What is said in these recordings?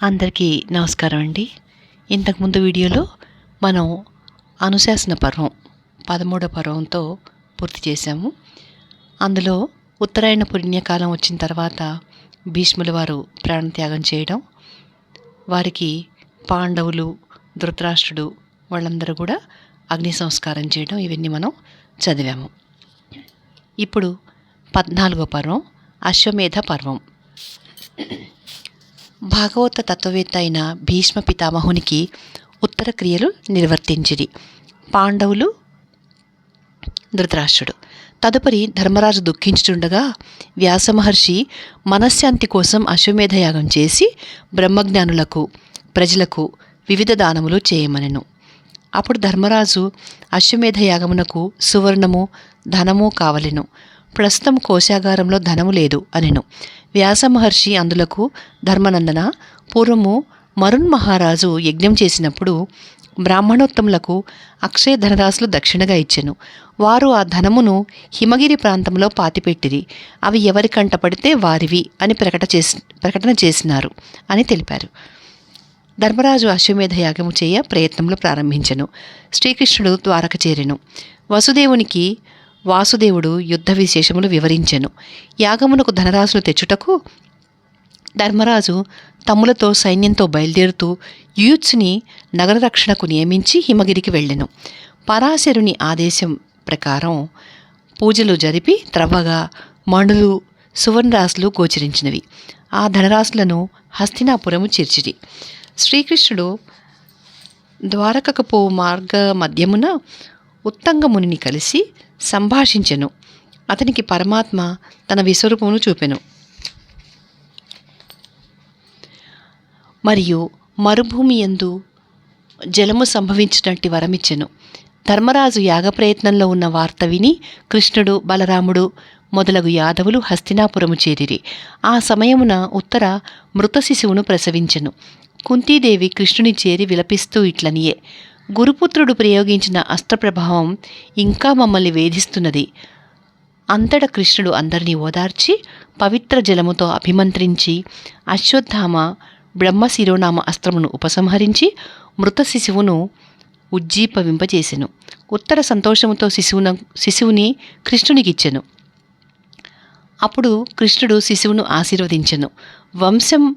అందరికీ నమస్కారం అండి. ఇంతకుముందు వీడియోలో మనం అనుశాసన పర్వం పదమూడవ పర్వంతో పూర్తి చేశాము. అందులో ఉత్తరాయణ పుణ్యకాలం వచ్చిన తర్వాత భీష్ముల వారు ప్రాణత్యాగం చేయడం వారికి పాండవులు ధృతరాష్ట్రుడు వాళ్ళందరూ కూడా అగ్ని సంస్కారం చేయడం ఇవన్నీ మనం చదివాము. ఇప్పుడు పద్నాలుగో పర్వం అశ్వమేధ పర్వం. భాగవత తత్వవేత్త అయిన భీష్మ పితామహునికి ఉత్తర క్రియలు నిర్వర్తించిరి. పాండవులు ధృతరాష్ట్రుడు. తదుపరి ధర్మరాజు దుఃఖించుచుండగా వ్యాసమహర్షి మనశ్శాంతి కోసం అశ్వమేధ యాగం చేసి బ్రహ్మజ్ఞానులకు ప్రజలకు వివిధ దానములు చేయమనెను. అప్పుడు ధర్మరాజు అశ్వమేధ యాగమునకు సువర్ణము ధనము కావలెను. ప్రస్తుతం కోశాగారంలో ధనము లేదు అనెను. వ్యాస మహర్షి అందులకు ధర్మనందన పూర్వము మరుణ్ మహారాజు యజ్ఞం చేసినప్పుడు బ్రాహ్మణోత్తములకు అక్షయ ధనరాశులు దక్షిణగా ఇచ్చెను. వారు ఆ ధనమును హిమగిరి ప్రాంతంలో పాతిపెట్టిరి. అవి ఎవరి కంట పడితే వారివి అని ప్రకట చేసి ప్రకటన చేసినారు అని తెలిపారు. ధర్మరాజు అశ్వమేధ యాగము చేయ ప్రయత్నములు ప్రారంభించెను. శ్రీకృష్ణుడు ద్వారక చేరెను. వసుదేవునికి వాసుదేవుడు యుద్ధ విశేషములు వివరించెను. యాగమునకు ధనరాశులు తెచ్చుటకు ధర్మరాజు తమ్ములతో సైన్యంతో బయలుదేరుతూ యూత్స్ని నగర రక్షణకు నియమించి హిమగిరికి వెళ్ళెను. పరాశరుని ఆదేశం ప్రకారం పూజలు జరిపి త్రవ్వగా మణులు సువర్ణరాశులు గోచరించినవి. ఆ ధనరాశులను హస్తినాపురము చేర్చిరి. శ్రీకృష్ణుడు ద్వారకకు మార్గ మధ్యమున ఉత్తంగమునిని కలిసి సంభాషించెను. అతనికి పరమాత్మ తన విశ్వరూపమును చూపెను. మరియు మరుభూమి యందు జలము సంభవించినట్టు వరమిచ్చెను. ధర్మరాజు యాగ ప్రయత్నంలో ఉన్న వార్త విని కృష్ణుడు బలరాముడు మొదలగు యాదవులు హస్తినాపురము చేరిరి. ఆ సమయమున ఉత్తర మృత శిశువును ప్రసవించెను. కుంతీదేవి కృష్ణుని చేరి విలపిస్తూ ఇట్లనియే. గురుపుత్రుడు ప్రయోగించిన అస్త్రప్రభావం ఇంకా మమ్మల్ని వేధిస్తున్నది. అంతట కృష్ణుడు అందరినీ ఓదార్చి పవిత్ర జలముతో అభిమంత్రించి అశ్వత్థామ బ్రహ్మ శిరోనామ అస్త్రమును ఉపసంహరించి మృత శిశువును ఉజ్జీపవింపజేసెను. ఉత్తర సంతోషముతో శిశువున శిశువుని కృష్ణునికిచ్చెను. అప్పుడు కృష్ణుడు శిశువును ఆశీర్వదించెను. వంశం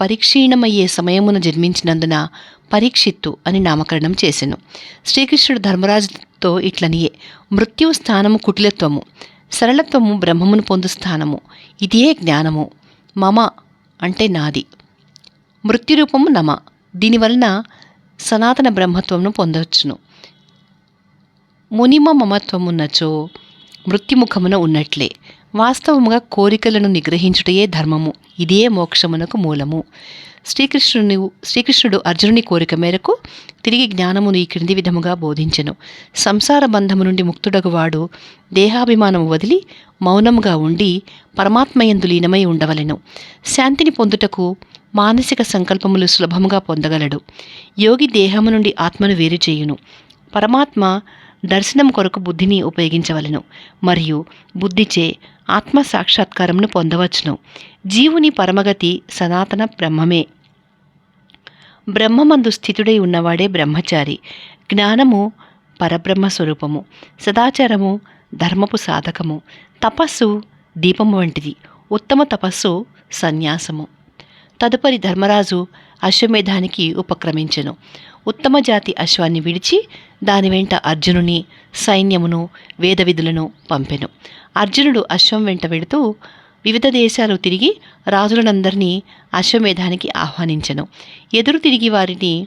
పరిక్షీణమయ్యే సమయమున జన్మించినందున పరీక్షిత్తు అని నామకరణం చేసెను. శ్రీకృష్ణుడు ధర్మరాజుతో ఇట్లనియే మృత్యు స్థానము కుటిలత్వము సరళత్వము బ్రహ్మమును పొందు స్థానము ఇదియే జ్ఞానము మమ అంటే నాది. మృత్యురూపము నమ దీనివలన సనాతన బ్రహ్మత్వమును పొందవచ్చును. మునిమ మమత్వమున్నచో మృత్యుముఖమున ఉన్నట్లే. వాస్తవముగా కోరికలను నిగ్రహించుటయే ధర్మము ఇదే మోక్షమునకు మూలము. శ్రీకృష్ణుని శ్రీకృష్ణుడు అర్జునుని కోరిక మేరకు తిరిగి జ్ఞానమును ఈ క్రింది విధముగా బోధించెను. సంసార బంధము నుండి ముక్తుడగువాడు దేహాభిమానము వదిలి మౌనముగా ఉండి పరమాత్మయందు లీనమై ఉండవలెను. శాంతిని పొందుటకు మానసిక సంకల్పములు సులభముగా పొందగలడు. యోగి దేహము నుండి ఆత్మను వేరు చేయును. పరమాత్మ దర్శనం కొరకు బుద్ధిని ఉపయోగించవలెను. మరియు బుద్ధిచే ఆత్మ సాక్షాత్కారంను పొందవచ్చును. జీవుని పరమగతి సనాతన బ్రహ్మమే. బ్రహ్మమందు స్థితుడై ఉన్నవాడే బ్రహ్మచారి. జ్ఞానము పరబ్రహ్మ స్వరూపము సదాచారము ధర్మపు సాధకము. తపస్సు దీపము వంటిది. ఉత్తమ తపస్సు సన్యాసము. తదుపరి ధర్మరాజు అశ్వమేధానికి ఉపక్రమించెను. ఉత్తమ జాతి అశ్వాన్ని విడిచి దాని వెంట అర్జునుని సైన్యమును వేదవిధులను పంపెను. అర్జునుడు అశ్వం వెంట వెడుతూ వివిధ దేశాలు తిరిగి రాజులనందరినీ అశ్వమేధానికి ఆహ్వానించెను. ఎదురు తిరిగి వారిని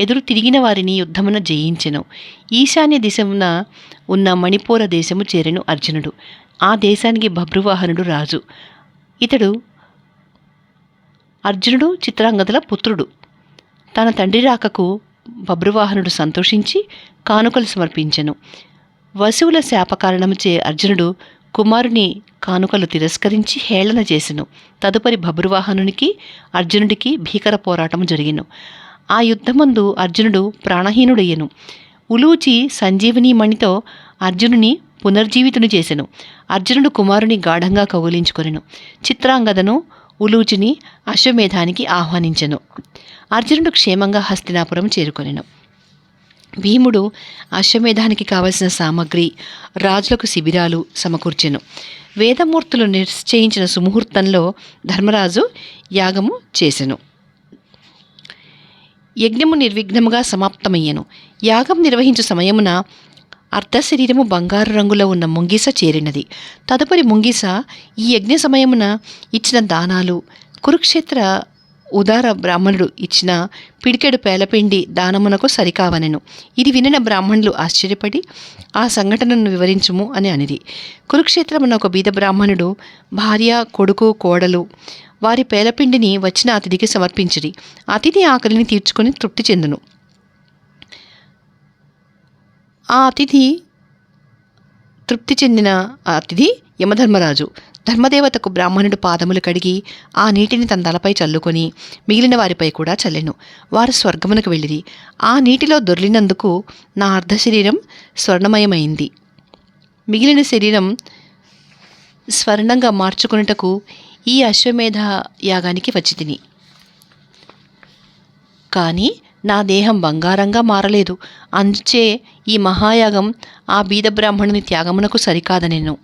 ఎదురు తిరిగిన వారిని యుద్ధమున జయించెను. ఈశాన్య దిశమున ఉన్న మణిపూర దేశము చేరెను అర్జునుడు. ఆ దేశానికి బభ్రువాహనుడు రాజు. ఇతడు అర్జునుడు చిత్రాంగదల పుత్రుడు. తన తండ్రి రాకకు బబ్రువాహనుడు సంతోషించి కానుకలు సమర్పించెను. వసువుల శాప కారణముచే అర్జునుడు కుమారుని కానుకలు తిరస్కరించి హేళన చేసెను. తదుపరి బబ్రువాహనునికి అర్జునుడికి భీకర పోరాటం జరిగిను. ఆ యుద్ధమందు అర్జునుడు ప్రాణహీనుడయ్యను. ఉలూచి సంజీవని మణితో అర్జునుని పునర్జీవితుని చేసెను. అర్జునుడు కుమారుని గాఢంగా కౌగులించుకొనెను. చిత్రాంగదను ఉలూచిని అశ్వమేధానికి ఆహ్వానించెను. అర్జునుడు క్షేమంగా హస్తినాపురం చేరుకొనెను. భీముడు అశ్వమేధానికి కావలసిన సామగ్రి రాజులకు శిబిరాలు సమకూర్చెను. వేదమూర్తులు నిశ్చయించిన సుముహూర్తంలో ధర్మరాజు యాగము చేసెను. యజ్ఞము నిర్విఘ్నముగా సమాప్తమయ్యెను. యాగం నిర్వహించు సమయమున అర్ధశరీరము బంగారు రంగులో ఉన్న ముంగిస చేరినది. తదుపరి ముంగిస ఈ యజ్ఞ సమయమున ఇచ్చిన దానాలు కురుక్షేత్ర ఉదార బ్రాహ్మణుడు ఇచ్చిన పిడికెడు పేలపిండి దానమునకు సరికావనెను. ఇది వినిన బ్రాహ్మణులు ఆశ్చర్యపడి ఆ సంఘటనను వివరించుము అని అనిది కురుక్షేత్రమున ఒక బీద బ్రాహ్మణుడు భార్య కొడుకు కోడలు వారి పేలపిండిని వచ్చిన అతిథికి సమర్పించిరి. అతిథి ఆకలిని తీర్చుకొని తృప్తి చెందును. ఆ అతిథి తృప్తి చెందిన ఆ అతిథి యమధర్మరాజు. ధర్మదేవతకు బ్రాహ్మణుడు పాదములు కడిగి ఆ నీటిని తన తలపై చల్లుకొని మిగిలిన వారిపై కూడా చల్లెను. వారు స్వర్గమునకు వెళ్ళిరి. ఆ నీటిలో దొర్లినందుకు నా అర్ధ శరీరం స్వర్ణమయమైంది. మిగిలిన శరీరం స్వర్ణంగా మార్చుకొనుటకు ఈ అశ్వమేధ యాగానికి వచ్చి తిని కానీ నా దేహం బంగారంగా మారలేదు. అందుచే ఈ మహాయాగం ఆ బీద బ్రాహ్మణుని త్యాగమునకు సరికాదనెను.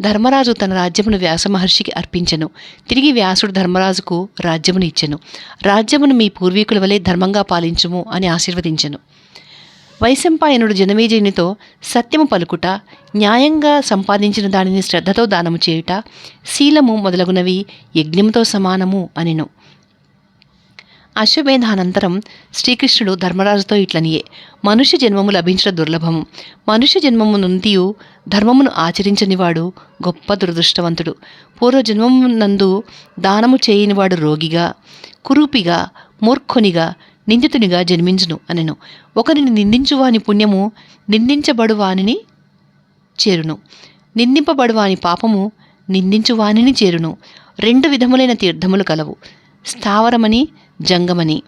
ధర్మరాజు తన రాజ్యమును వ్యాస మహర్షికి అర్పించెను. తిరిగి వ్యాసుడు ధర్మరాజుకు రాజ్యమును ఇచ్చెను. రాజ్యమును మీ పూర్వీకుల వలె ధర్మంగా పాలించుము అని ఆశీర్వదించెను. వైశంపాయనుడు జనమేజయునితో సత్యము పలుకుట న్యాయంగా సంపాదించిన దానిని శ్రద్ధతో దానము చేయుట శీలము మొదలగునవి యజ్ఞముతో సమానము అనెను. అశ్వమేధానంతరం శ్రీకృష్ణుడు ధర్మరాజుతో ఇట్లనియే. మనుష్య జన్మము లభించడం దుర్లభము మనుష్య జన్మము నుండియు ధర్మమును ఆచరించనివాడు గొప్ప దురదృష్టవంతుడు. పూర్వజన్మమునందు దానము చేయనివాడు రోగిగా కురూపిగా మూర్ఖునిగా నిందితునిగా జన్మించును అనెను. ఒకరిని నిందించువాని పుణ్యము నిందించబడువానిని చేరును. నిందింపబడువాని పాపము నిందించువానిని చేరును. రెండు విధములైన తీర్థములు కలవు. స్థావరమని జంగమని.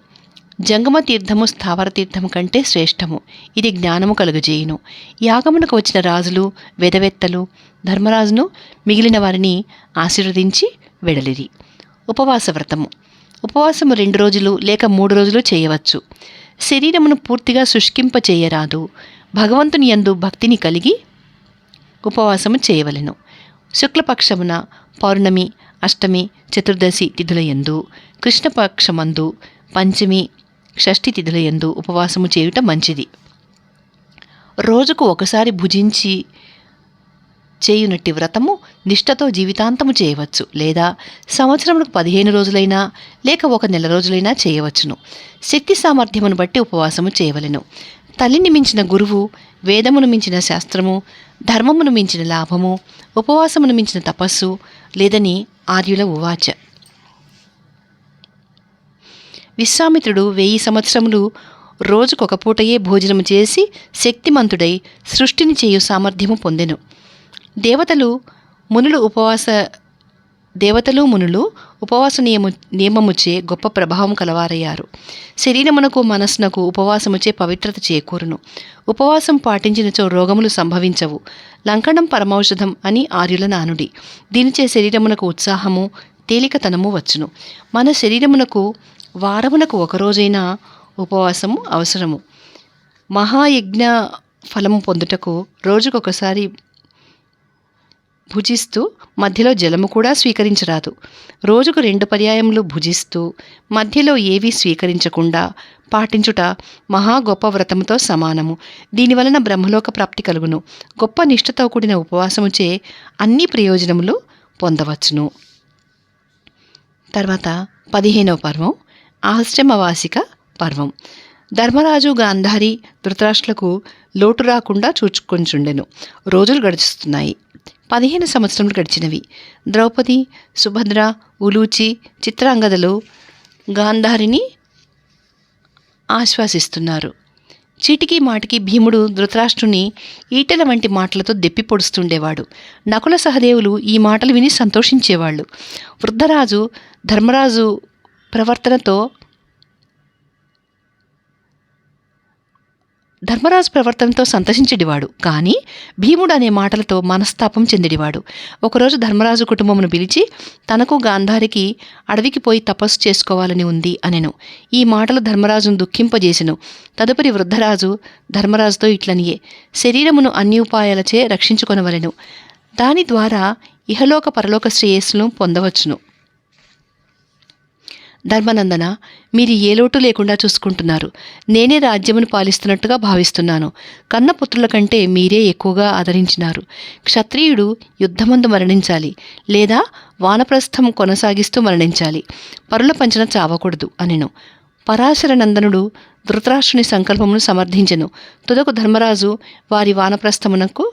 జంగమ తీర్థము స్థావర తీర్థము కంటే శ్రేష్టము. ఇది జ్ఞానము కలుగజేయును. యాగమునకు వచ్చిన రాజులు వెదవెత్తలు ధర్మరాజును మిగిలిన వారిని ఆశీర్వదించి వెడలిరి. ఉపవాస వ్రతము. ఉపవాసము రెండు రోజులు లేక మూడు రోజులు చేయవచ్చు. శరీరమును పూర్తిగా శుష్కింప చేయరాదు. భగవంతుని యందు భక్తిని కలిగి ఉపవాసము చేయవలెను. శుక్లపక్షమున పౌర్ణమి అష్టమి చతుర్దశి తిథుల యందు కృష్ణపక్షమందు పంచమి షష్ఠి తిథుల యందు ఉపవాసము చేయుట మంచిది. రోజుకు ఒకసారి భుజించి చేయునట్టి వ్రతము నిష్ఠతో జీవితాంతము చేయవచ్చు. లేదా సంవత్సరములకు పదిహేను రోజులైనా లేక ఒక నెల రోజులైనా చేయవచ్చును. శక్తి సామర్థ్యమును బట్టి ఉపవాసము చేయవలెను. తల్లిని మించిన గురువు వేదమును మించిన శాస్త్రము ధర్మమును మించిన లాభము ఉపవాసమును మించిన తపస్సు లేదని ఆర్యుల ఉవాచ. విశ్వామిత్రుడు వెయ్యి సంవత్సరములు రోజుకొక పూటయే భోజనము చేసి శక్తిమంతుడై సృష్టిని చేయు సామర్థ్యము పొందెను. దేవతలు మునులు ఉపవాస దేవతలు మునులు ఉపవాస నియము నియమముచే గొప్ప ప్రభావం కలవారయ్యారు. శరీరమునకు మనస్సునకు ఉపవాసముచే పవిత్రత చేకూరును. ఉపవాసం పాటించినచో రోగములు సంభవించవు. లంకణం పరమౌషధం అని ఆర్యుల నానుడి. దీనిచే శరీరమునకు ఉత్సాహము తేలికతనము వచ్చును. మన శరీరమునకు వారమునకు ఒకరోజైనా ఉపవాసము అవసరము. మహాయజ్ఞ ఫలము పొందుటకు రోజుకొకసారి భుజిస్తూ మధ్యలో జలము కూడా స్వీకరించరాదు. రోజుకు రెండు పర్యాయములు భుజిస్తూ మధ్యలో ఏవీ స్వీకరించకుండా పాటించుట మహా గొప్ప వ్రతముతో సమానము. దీనివలన బ్రహ్మలోక ప్రాప్తి కలుగును. గొప్ప నిష్ఠతో కూడిన ఉపవాసముచే అన్ని ప్రయోజనములు పొందవచ్చును. తర్వాత పదిహేనవ పర్వం ఆశ్రమవాసిక పర్వం. ధర్మరాజు గాంధారి ధృతరాష్ట్రులకు లోటు రాకుండా చూచుకొంచుండెను. రోజులు గడుచుతున్నాయి పదిహేను సంవత్సరములు గడిచినవి. ద్రౌపది సుభద్ర ఉలూచి చిత్రాంగదలు గాంధారిని ఆశ్వాసిస్తున్నారు. చీటికి మాటికి భీముడు ధృతరాష్ట్రుని ఈటెల వంటి మాటలతో దెప్పి పొడుస్తుండేవాడు. నకుల సహదేవులు ఈ మాటలు విని సంతోషించేవాళ్ళు. వృద్ధరాజు ధర్మరాజు ప్రవర్తనతో ధర్మరాజు ప్రవర్తనతో సంతసించెడివాడు కానీ భీముడు అనే మాటలతో మనస్తాపం చెందిడివాడు ఒకరోజు ధర్మరాజు కుటుంబమును పిలిచి తనకు గాంధారికి అడవికి పోయి తపస్సు చేసుకోవాలని ఉంది అనెను. ఈ మాటలు ధర్మరాజును దుఃఖింపజేసెను. తదుపరి వృద్ధరాజు ధర్మరాజుతో ఇట్లనియే శరీరమును అన్ని ఉపాయాలచే రక్షించుకొనవలెను. దాని ద్వారా ఇహలోక పరలోక శ్రేయస్సును పొందవచ్చును. ధర్మనందన మీరు ఏ లోటు లేకుండా చూసుకుంటున్నారు. నేనే రాజ్యమును పాలిస్తున్నట్టుగా భావిస్తున్నాను. కన్నపుత్రుల కంటే మీరే ఎక్కువగా ఆదరించినారు. క్షత్రియుడు యుద్ధమందు మరణించాలి లేదా వానప్రస్థం కొనసాగిస్తూ మరణించాలి. పరుల పంచన చావకూడదు అనెను. పరాశర నందనుడు ధృతరాష్ట్రుని సంకల్పమును సమర్థించెను. తుదకు ధర్మరాజు వారి వానప్రస్థమునకు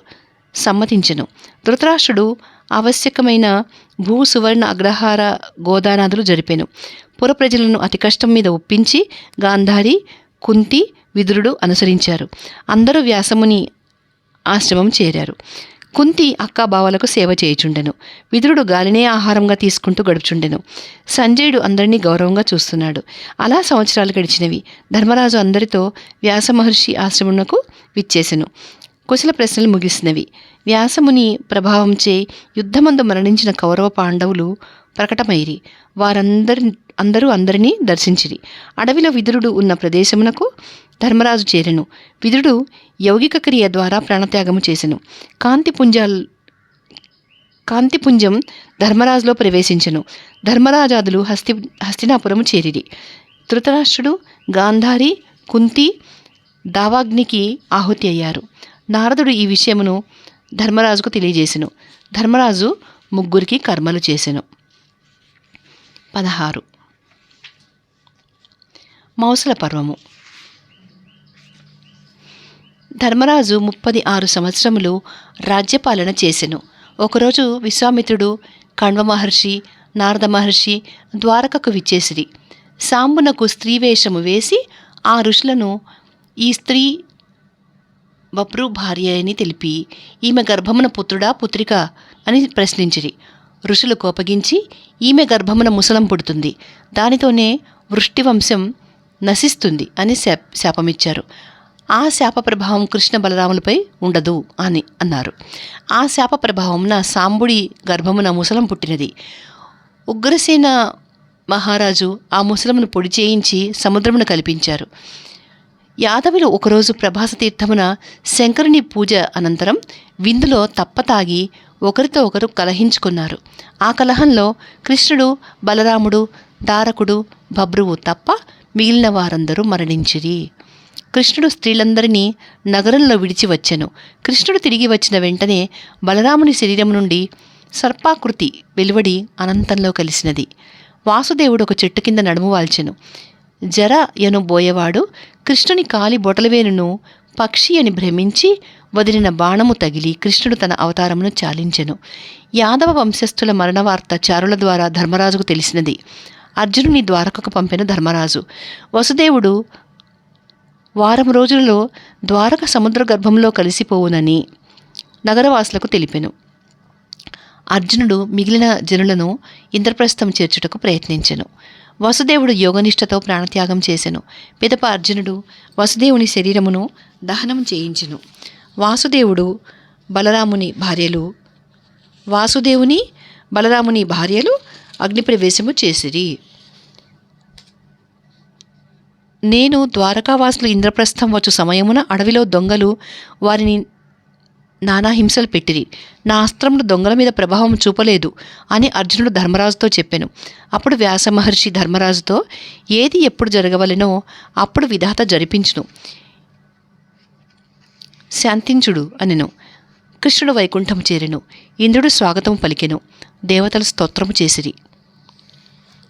సమ్మతించెను. ధృతరాష్ట్రుడు ఆవశ్యకమైన భూ సువర్ణ అగ్రహార గోదానాథులు జరిపెను. పుర ప్రజలను అతి కష్టం మీద ఒప్పించి గాంధారి కుంతి విదురుడు అనుసరించారు. అందరూ వ్యాసముని ఆశ్రమం చేరారు. కుంతి అక్క బావలకు సేవ చేయుచుండెను. విదురుడు గాలినే ఆహారంగా తీసుకుంటూ గడుపుచుండెను. సంజయుడు అందరినీ గౌరవంగా చూస్తున్నాడు. అలా సంవత్సరాలు గడిచినవి. ధర్మరాజు అందరితో వ్యాస మహర్షి విచ్చేసెను. కుశల ప్రశ్నలు ముగిసినవి. వ్యాసముని ప్రభావంచే యుద్ధమందు మరణించిన కౌరవ పాండవులు ప్రకటమైరి. వారందరి అందరూ అందరినీ దర్శించిరి. అడవిలో విదురుడు ఉన్న ప్రదేశమునకు ధర్మరాజు చేరెను. విదురుడు యౌగిక క్రియ ద్వారా ప్రాణత్యాగము చేసెను. కాంతిపుంజాల్ కాంతిపుంజం ధర్మరాజులో ప్రవేశించెను. ధర్మరాజాదులు హస్తి హస్తినాపురము చేరిరి. ధృతరాష్ట్రుడు గాంధారి కుంతి దావాగ్నికి ఆహుతి అయ్యారు. నారదుడు ఈ విషయమును ధర్మరాజుకు తెలియజేసెను. ధర్మరాజు ముగ్గురికి కర్మలు చేసెను. పదహారు. మౌసల పర్వము. ధర్మరాజు ముప్పది ఆరు సంవత్సరములు రాజ్యపాలన చేసెను. ఒకరోజు విశ్వామిత్రుడు కణ్వ మహర్షి నారద మహర్షి ద్వారకకు విచ్చేసిరి. సాంబునకు స్త్రీ వేషము వేసి ఆ ఋషులను ఈ స్త్రీ వప్రు భార్య అని తెలిపి ఈమె గర్భమున పుత్రుడా పుత్రిక అని ప్రశ్నించిరి. ఋషులు కోపగించి ఈమె గర్భమున ముసలం పుడుతుంది. దానితోనే వృష్టి వంశం నశిస్తుంది అని శాప శాపమిచ్చారు. ఆ శాప ప్రభావం కృష్ణ బలరాములపై ఉండదు అని అన్నారు. ఆ శాప ప్రభావంన సాంబుడి గర్భమున ముసలం పుట్టినది. ఉగ్రసేన మహారాజు ఆ ముసలమును పొడి చేయించి సముద్రమును కల్పించారు. యాదవులు ఒకరోజు ప్రభాస తీర్థమున శంకరుని పూజ అనంతరం విందులో తప్పతాగి ఒకరితో ఒకరు కలహించుకున్నారు. ఆ కలహంలో కృష్ణుడు బలరాముడు దారకుడు భబ్రువు తప్ప మిగిలిన వారందరూ మరణించిరి. కృష్ణుడు స్త్రీలందరినీ నగరంలో విడిచి వచ్చెను. కృష్ణుడు తిరిగి వచ్చిన వెంటనే బలరాముని శరీరం నుండి సర్పాకృతి వెలువడి అనంతంలో కలిసినది. వాసుదేవుడు ఒక చెట్టు కింద నడుము వాల్చెను. జర ఎను బోయవాడు కృష్ణుని కాలి బొటలవేలును పక్షి అని భ్రమించి వదిలిన బాణము తగిలి కృష్ణుడు తన అవతారమును చాలించెను. యాదవ వంశస్థుల మరణ వార్త చారుల ద్వారా ధర్మరాజుకు తెలిసినది. అర్జునుని ద్వారకకు పంపిన ధర్మరాజు. వసుదేవుడు వారం రోజులలో ద్వారక సముద్ర గర్భంలో కలిసిపోవునని నగరవాసులకు తెలిపెను. అర్జునుడు మిగిలిన జనులను ఇంద్రప్రస్థం చేర్చుటకు ప్రయత్నించెను. వసుదేవుడు యోగనిష్టతో ప్రాణత్యాగం చేసెను. పిదప అర్జునుడు వసుదేవుని శరీరమును దహనం చేయించెను. వాసుదేవుడు బలరాముని భార్యలు వాసుదేవుని బలరాముని భార్యలు అగ్నిప్రవేశము చేసిరి. నేను ద్వారకావాసులు ఇంద్రప్రస్థం వచ్చు సమయమున అడవిలో దొంగలు వారిని నానా హింసలు పెట్టిరి. నా అస్త్రములు దొంగల మీద ప్రభావం చూపలేదు అని అర్జునుడు ధర్మరాజుతో చెప్పాను. అప్పుడు వ్యాస మహర్షి ధర్మరాజుతో ఏది ఎప్పుడు జరగవలెనో అప్పుడు విధాత జరిపించును. శాంతించుడు అనెను. కృష్ణుడు వైకుంఠం చేరెను. ఇంద్రుడు స్వాగతం పలికెను. దేవతలు స్తోత్రము చేసిరి.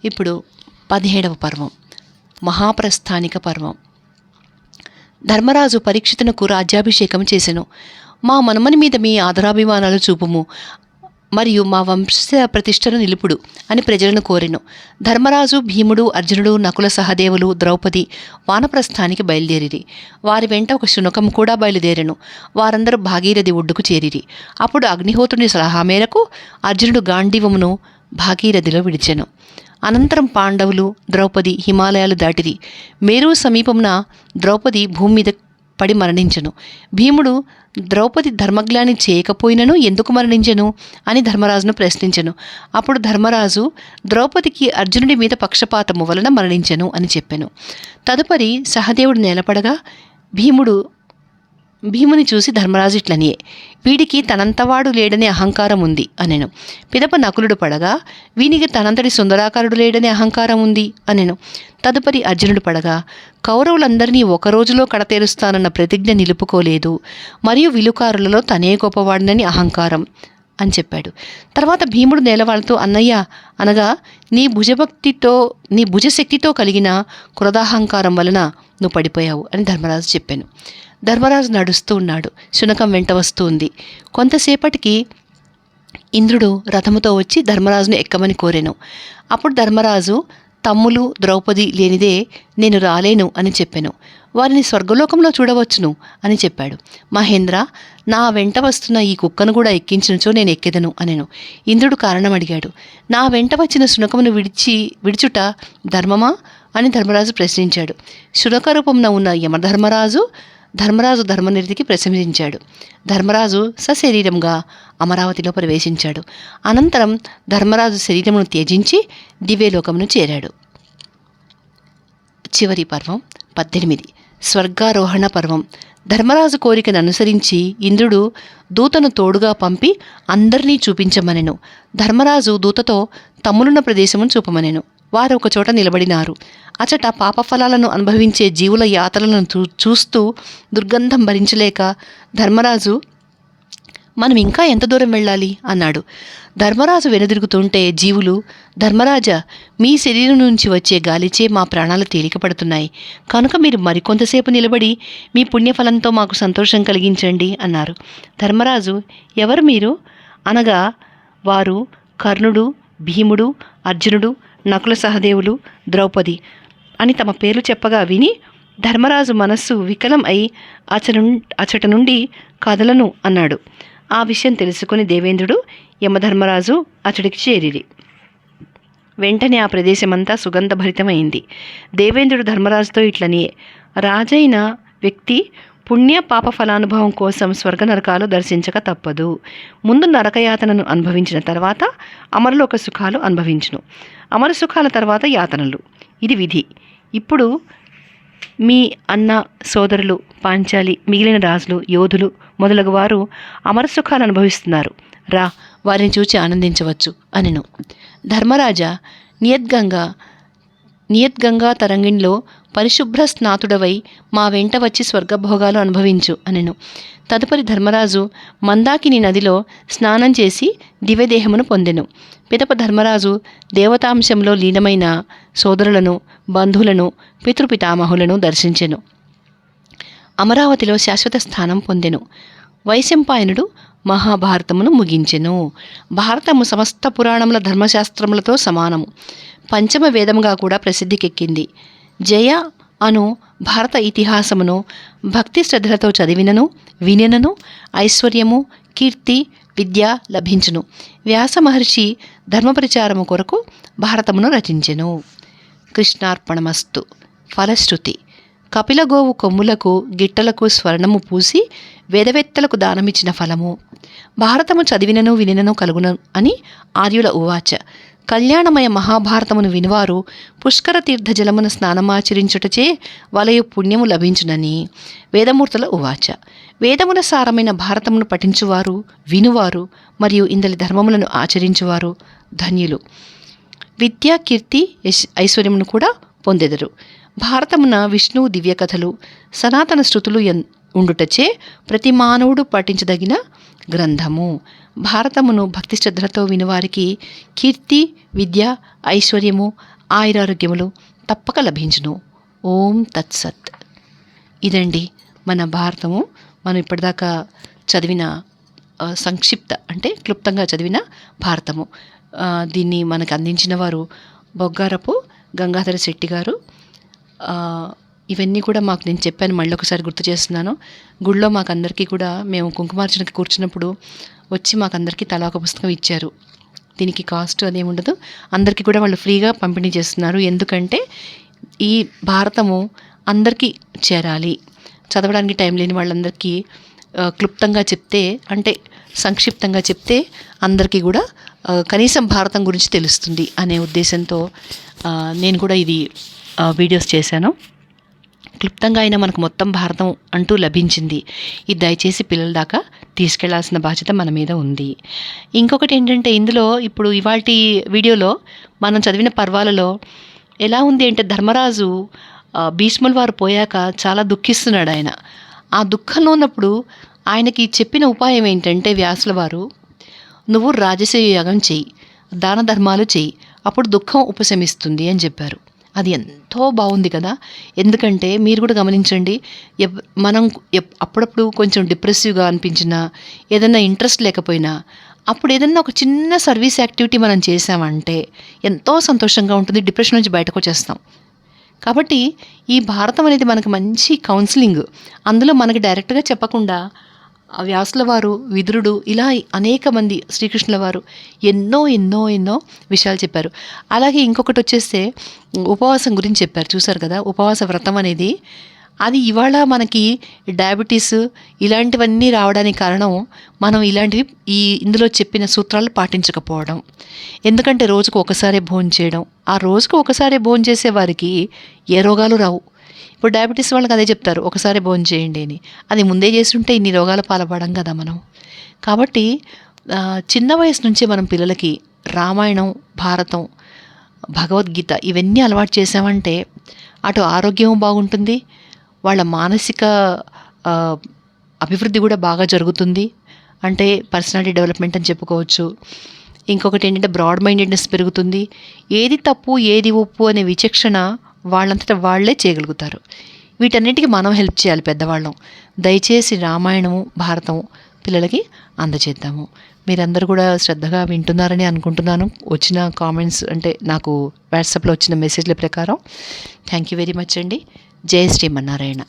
ఇప్పుడు పదిహేడవ పర్వం. మహాప్రస్థానిక పర్వం. ధర్మరాజు పరీక్షితునకు రాజ్యాభిషేకం చేసెను. మా మనమని మీద మీ ఆదరాభిమానాలు చూపుము. మరియు మా వంశ ప్రతిష్టను నిలుపుడు అని ప్రజలను కోరెను. ధర్మరాజు భీముడు అర్జునుడు నకుల సహదేవులు ద్రౌపది వానప్రస్థానికి బయలుదేరిరి. వారి వెంట ఒక శునకం కూడా బయలుదేరెను. వారందరూ భాగీరథి ఒడ్డుకు చేరిరి. అప్పుడు అగ్నిహోత్రుని సలహా మేరకు అర్జునుడు గాంధీవమును భాగీరథిలో విడిచెను. అనంతరం పాండవులు ద్రౌపది హిమాలయాలు దాటిరి. మేరు సమీపమున ద్రౌపది భూమి మీద పడి మరణించెను. భీముడు ద్రౌపది ధర్మగ్లాని చేయకపోయినను ఎందుకు మరణించెను? అని ధర్మరాజును ప్రశ్నించెను. అప్పుడు ధర్మరాజు ద్రౌపదికి అర్జునుడి మీద పక్షపాతము వలన మరణించెను అని చెప్పాను. తదుపరి సహదేవుడు నిలబడగా భీముడు భీముని చూసి ధర్మరాజు ఇట్లనియే వీడికి తనంతవాడు లేడనే అహంకారం ఉంది అనెను. పిదప నకులుడు పడగా వీనికి తనంతటి సుందరాకారుడు లేడనే అహంకారం ఉంది అనెను. తదుపరి అర్జునుడు పడగా కౌరవులందరినీ ఒక రోజులో కడతేరుస్తానన్న ప్రతిజ్ఞ నిలుపుకోలేదు మరియు విలుకారులలో తనే గొప్పవాడినని అహంకారం. అని చెప్పాడు. తర్వాత భీముడు నేలవాళ్ళతో అన్నయ్య అనగా నీ భుజభక్తితో నీ భుజశక్తితో కలిగిన క్రోధాహంకారం వలన నువ్వు పడిపోయావు అని ధర్మరాజు చెప్పాను. ధర్మరాజు నడుస్తూ ఉన్నాడు. శునకం వెంట వస్తూ ఉంది. కొంతసేపటికి ఇంద్రుడు రథముతో వచ్చి ధర్మరాజును ఎక్కమని కోరాను. అప్పుడు ధర్మరాజు తమ్ములు ద్రౌపది లేనిదే నేను రాలేను అని చెప్పాను. వారిని స్వర్గలోకంలో చూడవచ్చును అని చెప్పాడు. మహేంద్ర నా వెంట వస్తున్న ఈ కుక్కను కూడా ఎక్కించినచో నేను ఎక్కెదను అనెను. ఇంద్రుడు కారణం అడిగాడు. నా వెంట వచ్చిన శునకమును విడిచి విడిచుట ధర్మమా? అని ధర్మరాజు ప్రశ్నించాడు. శునక ఉన్న యమధర్మరాజు ధర్మరాజు ధర్మనిధికి ప్రశంసించాడు. ధర్మరాజు సశరీరంగా అమరావతిలో ప్రవేశించాడు. అనంతరం ధర్మరాజు శరీరమును త్యజించి దివ్యలోకమును చేరాడు. చివరి పర్వం పద్దెనిమిది. స్వర్గారోహణ పర్వం. ధర్మరాజు కోరికను అనుసరించి ఇంద్రుడు దూతను తోడుగా పంపి అందరినీ చూపించమనెను. ధర్మరాజు దూతతో తమ్ములున్న ప్రదేశమును చూపమనెను. వారు ఒకచోట నిలబడినారు. అచట పాపఫలాలను అనుభవించే జీవుల యాతలను చూ చూస్తూ దుర్గంధం భరించలేక ధర్మరాజు మనం ఇంకా ఎంత దూరం వెళ్ళాలి? అన్నాడు. ధర్మరాజు వెనుదిరుగుతుంటే జీవులు ధర్మరాజా మీ శరీరం నుంచి వచ్చే గాలిచే మా ప్రాణాలు తేలికపడుతున్నాయి. కనుక మీరు మరికొంతసేపు నిలబడి మీ పుణ్యఫలంతో మాకు సంతోషం కలిగించండి అన్నారు. ధర్మరాజు ఎవరు మీరు? అనగా వారు కర్ణుడు భీముడు అర్జునుడు నకుల సహదేవులు ద్రౌపది అని తమ పేర్లు చెప్పగా విని ధర్మరాజు మనస్సు వికలం అయి అచను అచట నుండి కదలను అన్నాడు. ఆ విషయం తెలుసుకుని దేవేంద్రుడు యమధర్మరాజు అతడికి చేరిరి. వెంటనే ఆ ప్రదేశమంతా సుగంధభరితమైంది. దేవేంద్రుడు ధర్మరాజుతో ఇట్లనియే రాజైన వ్యక్తి పుణ్య పాప ఫలానుభవం కోసం స్వర్గ నరకాలు దర్శించక తప్పదు. ముందు నరకయాతనను అనుభవించిన తర్వాత అమరలోక సుఖాలు అనుభవించును. అమర సుఖాల తర్వాత యాతనలు. ఇది విధి. ఇప్పుడు మీ అన్న సోదరులు పాంచాలి మిగిలిన రాజులు యోధులు మొదలగు వారు అమర సుఖాలు అనుభవిస్తున్నారు. రా వారిని చూచి ఆనందించవచ్చు అనెను. ధర్మరాజా నియద్గంగా నియద్గంగా తరంగిణిలో పరిశుభ్ర స్నాతుడవై మా వెంట వచ్చి స్వర్గభోగాలు అనుభవించు అనెను. తదుపరి ధర్మరాజు మందాకిని నదిలో స్నానం చేసి దివ్యదేహమును పొందెను. పిదప ధర్మరాజు దేవతాంశంలో లీనమైన సోదరులను బంధువులను పితృపితామహులను దర్శించెను. అమరావతిలో శాశ్వత స్థానం పొందెను. వైశంపాయనుడు మహాభారతమును ముగించెను. భారతము సమస్త పురాణముల ధర్మశాస్త్రములతో సమానము. పంచమ వేదముగా కూడా ప్రసిద్ధికెక్కింది. జయ అను భారత ఇతిహాసమును భక్తి శ్రద్ధలతో చదివినను వినినను ఐశ్వర్యము కీర్తి విద్య లభించును. వ్యాస మహర్షి ధర్మప్రచారము కొరకు భారతమును రచించెను. కృష్ణార్పణమస్తు. ఫలశ్రుతి. కపిలగోవు కొమ్ములకు గిట్టలకు స్వర్ణము పూసి వేదవేత్తలకు దానమిచ్చిన ఫలము. భారతము చదివినను వినినను కలుగును అని ఆర్యుల ఉవాచ. కళ్యాణమయ మహాభారతమును వినివారు పుష్కర తీర్థ జలమున స్నానమాచరించుటచే వలయు పుణ్యము లభించునని వేదమూర్తుల ఉవాచ. వేదముల సారమైన భారతమును పఠించువారు వినువారు మరియు ఇందలి ధర్మములను ఆచరించువారు ధన్యులు. విద్యా కీర్తి ఐశ్వర్యమును కూడా పొందెదరు. భారతమున విష్ణువు దివ్యకథలు సనాతన శృతులు ఎన్ ఉండుటచే ప్రతి మానవుడు పఠించదగిన గ్రంథము. భారతమును భక్తి శ్రద్ధలతో వినివారికి కీర్తి విద్య ఐశ్వర్యము ఆయురారోగ్యములు తప్పక లభించును. ఓం తత్సత్. ఇదండి మన భారతము. మనం ఇప్పటిదాకా చదివిన సంక్షిప్త అంటే క్లుప్తంగా చదివిన భారతము. దీన్ని మనకు అందించిన వారు బొగ్గారపు గంగాధర శెట్టి గారు. ఇవన్నీ కూడా మాకు నేను చెప్పాను మళ్ళీ ఒకసారి గుర్తు చేస్తున్నాను. గుళ్ళో మాకు అందరికీ కూడా మేము కుంకుమార్చనకి కూర్చున్నప్పుడు వచ్చి మాకు అందరికీ తలా ఒక పుస్తకం ఇచ్చారు. దీనికి కాస్ట్ అదేమి ఉండదు. అందరికీ కూడా వాళ్ళు ఫ్రీగా పంపిణీ చేస్తున్నారు. ఎందుకంటే ఈ భారతము అందరికీ చేరాలి. చదవడానికి టైం లేని వాళ్ళందరికీ క్లుప్తంగా చెప్తే అంటే సంక్షిప్తంగా చెప్తే అందరికీ కూడా కనీసం భారతం గురించి తెలుస్తుంది అనే ఉద్దేశంతో నేను కూడా ఇది వీడియోస్ చేశాను. క్లుప్తంగా అయినా మనకు మొత్తం భారతం అంటూ లభించింది. ఇది దయచేసి పిల్లల దాకా తీసుకెళ్ళాల్సిన బాధ్యత మన మీద ఉంది. ఇంకొకటి ఏంటంటే ఇందులో ఇప్పుడు ఇవాళ వీడియోలో మనం చదివిన పర్వాలలో ఎలా ఉంది అంటే ధర్మరాజు భీష్ముల వారు పోయాక చాలా దుఃఖిస్తున్నాడు ఆయన. ఆ దుఃఖంలో ఉన్నప్పుడు ఆయనకి చెప్పిన ఉపాయం ఏంటంటే వ్యాసుల వారు నువ్వు రాజసేయ యాగం చెయ్యి దాన ధర్మాలు చెయ్యి అప్పుడు దుఃఖం ఉపశమిస్తుంది అని చెప్పారు. అది ఎంతో బాగుంది కదా. ఎందుకంటే మీరు కూడా గమనించండి ఎవ్- మనం అప్పుడప్పుడు కొంచెం డిప్రెసివ్గా అనిపించినా ఏదైనా ఇంట్రెస్ట్ లేకపోయినా అప్పుడు ఏదైనా ఒక చిన్న సర్వీస్ యాక్టివిటీ మనం చేసామంటే ఎంతో సంతోషంగా ఉంటుంది డిప్రెషన్ నుంచి బయటకు వచ్చేస్తాం. కాబట్టి ఈ భారతం అనేది మనకు మంచి కౌన్సిలింగ్. అందులో మనకి డైరెక్ట్గా చెప్పకుండా వ్యాసుల వారు విదురుడు ఇలా అనేక మంది శ్రీకృష్ణుల వారు ఎన్నో ఎన్నో ఎన్నో విషయాలు చెప్పారు. అలాగే ఇంకొకటి వచ్చేస్తే ఉపవాసం గురించి చెప్పారు. చూసారు కదా ఉపవాస వ్రతం అనేది. అది ఇవాళ మనకి డయాబెటీస్ ఇలాంటివన్నీ రావడానికి కారణం మనం ఇలాంటివి ఈ ఇందులో చెప్పిన సూత్రాలు పాటించకపోవడం. ఎందుకంటే రోజుకు ఒకసారి భోజనం చేయడం ఆ రోజుకు ఒకసారి భోజనం చేసే వారికి ఏ రోగాలు రావు. ఇప్పుడు డయాబెటీస్ వాళ్ళకి అదే చెప్తారు ఒకసారి భోజనం చేయండి అని. అది ముందే చేస్తుంటే ఇన్ని రోగాల పాల్పడం కదా మనం. కాబట్టి చిన్న వయసు నుంచే మనం పిల్లలకి రామాయణం భారతం భగవద్గీత ఇవన్నీ అలవాటు చేసామంటే అటు ఆరోగ్యం బాగుంటుంది వాళ్ళ మానసిక అభివృద్ధి కూడా బాగా జరుగుతుంది. అంటే పర్సనాలిటీ డెవలప్మెంట్ అని చెప్పుకోవచ్చు. ఇంకొకటి ఏంటంటే బ్రాడ్ మైండెడ్నెస్ పెరుగుతుంది. ఏది తప్పు ఏది ఒప్పు అనే విచక్షణ వాళ్ళంతటా వాళ్ళే చేయగలుగుతారు. వీటన్నిటికీ మనం హెల్ప్ చేయాలి పెద్దవాళ్ళం. దయచేసి రామాయణము భారతము పిల్లలకి అందజేద్దాము. మీరందరూ కూడా శ్రద్ధగా వింటున్నారని అనుకుంటున్నాను. వచ్చిన కామెంట్స్ అంటే నాకు వాట్సాప్లో వచ్చిన మెసేజ్ల ప్రకారం. థ్యాంక్ యూ వెరీ మచ్ అండి. జయ శ్రీమన్నారాయణ.